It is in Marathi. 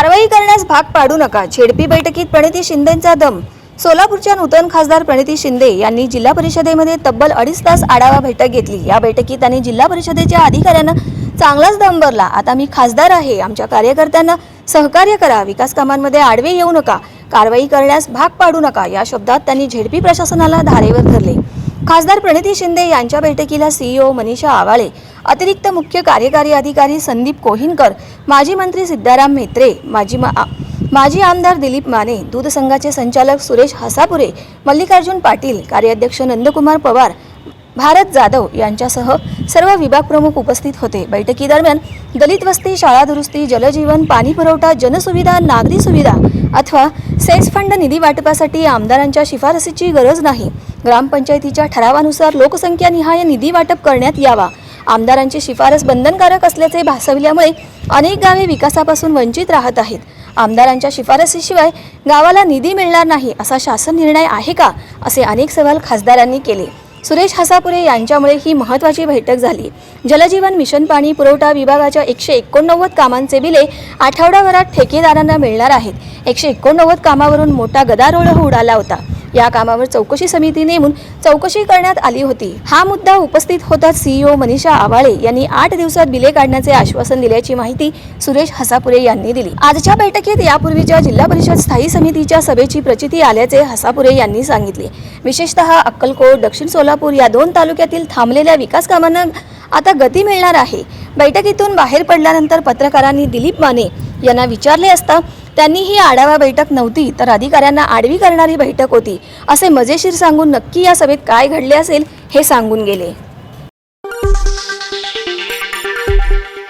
कारवाई करण्यास भाग पाडू नका. झेडपी बैठकीत प्रणिती शिंदेंचा दम. सोलापूरच्या नूतन खासदार प्रणिती शिंदे यांनी जिल्हा परिषदेमध्ये तब्बल अडीच तास आढावा बैठक घेतली. या बैठकीत त्यांनी जिल्हा परिषदेच्या अधिकाऱ्यांना चांगलाच दम भरला. आता मी खासदार आहे. आमच्या कार्यकर्त्यांना सहकार्य करा. विकास कामांमध्ये आडवे येऊ नका. कारवाई करण्यास भाग पाडू नका. या शब्दात त्यांनी झेडपी प्रशासनाला धारेवर धरले. खासदार प्रणिती शिंदे यांच्या बैठकीला सीईओ मनीषा आवाळे अतिरिक्त मुख्य कार्यकारी अधिकारी संदीप कोहिनकर माजी मंत्री सिद्धाराम म्हेत्रे माजी मा- माजी आमदार दिलीप माने दूध संघाचे संचालक सुरेश हसापुरे मल्लिकार्जुन पाटील कार्याध्यक्ष नंदकुमार पवार भारत जाधव यांच्यासह सर्व विभाग प्रमुख उपस्थित होते. बैठकीदरम्यान दलित वस्ती शाळा दुरुस्ती जलजीवन पाणी पुरवठा जनसुविधा नागरी सुविधा अथवा सेस फंड निधी वाटपासाठी आमदारांच्या शिफारसीची गरज नाही. ग्रामपंचायतीच्या ठरावानुसार लोकसंख्यानिहाय निधी वाटप करण्यात यावा. आमदारांची शिफारस बंधनकारक असल्याचे भासविल्यामुळे अनेक गावे विकासापासून वंचित राहत आहेत. आमदारांच्या शिफारसीशिवाय गावाला निधी मिळणार नाही असा शासन निर्णय आहे का? असे अनेक सवाल खासदारांनी केले. सुरेश हसापुरे यांच्यामुळे ही महत्त्वाची बैठक झाली. जलजीवन मिशन पाणी पुरवठा विभागाच्या एकशे एकोणनव्वद कामांचे बिले आठवडाभरात ठेकेदारांना मिळणार आहेत. एकशे एकोणनव्वद कामावरून मोठा गदारोळ उडाला होता. या कामावर चौकशी समिती नेमून चौकशी करण्यात आली होती. हा मुद्दा उपस्थित होताच सीईओ मनीषा आवाळे यांनी आठ दिवसात बिले काढण्याचे आश्वासन दिल्याची माहिती सुरेश हसापुरे यांनी दिली. आजच्या बैठकीत यापूर्वीच्या जिल्हा परिषद स्थायी समितीच्या सभेची प्रचिती आल्याचे हसापुरे यांनी सांगितले. विशेषतः अक्कलकोट दक्षिण सोलापूर या दोन तालुक्यातील थांबलेल्या विकास कामांना आता गती मिळणार आहे. बैठकीतून बाहेर पडल्यानंतर पत्रकारांनी दिलीप माने यांना विचारले असता त्यांनी ही आढावा बैठक नव्हती तर अधिकाऱ्यांना आडवी करणारी बैठक होती. असे मजेशीर सांगून नक्की या सभेत काय घडले असेल हे सांगून गेले.